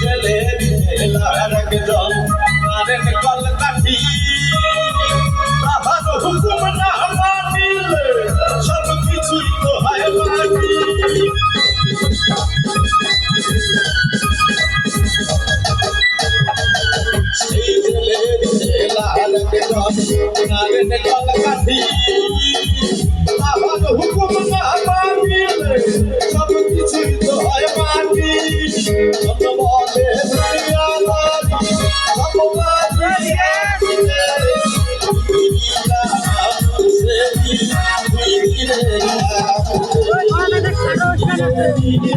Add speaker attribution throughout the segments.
Speaker 1: জলের খেলার একজন কারেন কলকাঠি তাহার হুকুম না মানিলে সব কিছুই তো হয় বাকি সেই জলের খেলার একজন কারেন কলকাঠি Yeah.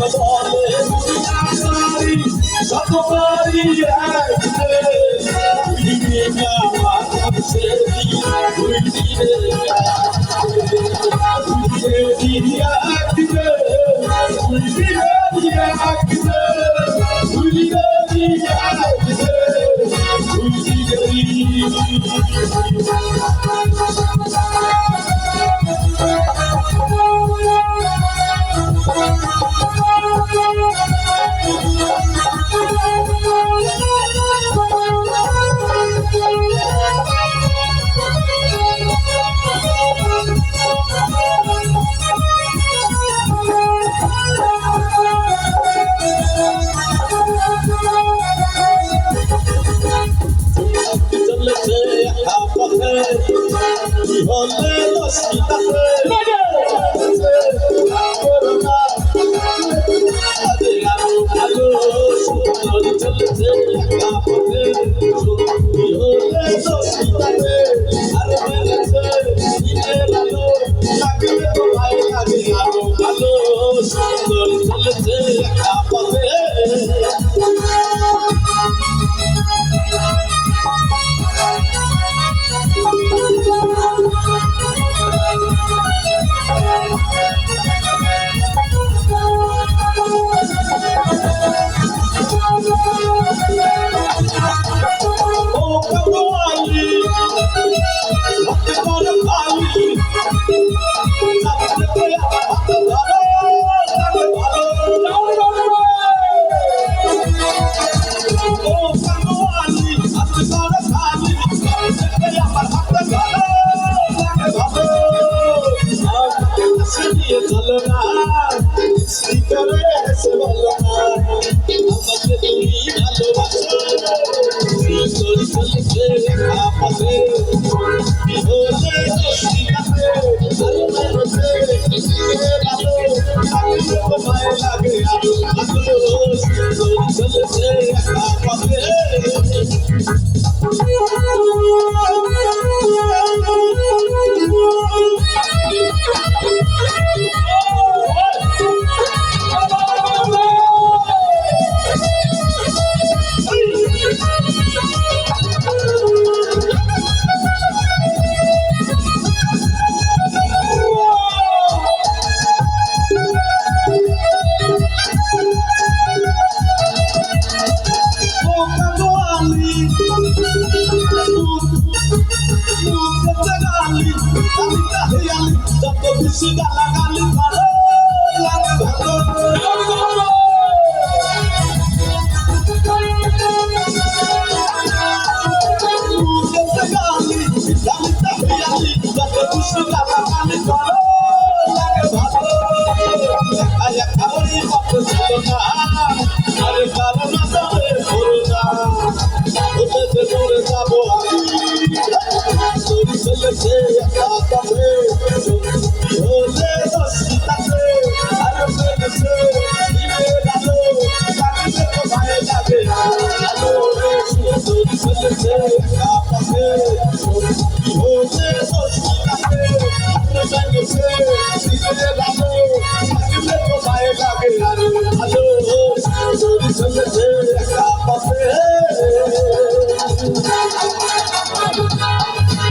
Speaker 1: বলে সারি সতপারি একতে দুই দিনে দিয়ে ভালো না সৃষ্টি করে সে ভালো না। আমাকে তুমি ভালোবাসো সুন্দর চলছে আমাদের বিহলে যত বেশি গালাগালি ভালো। লাগে ভালো। রাম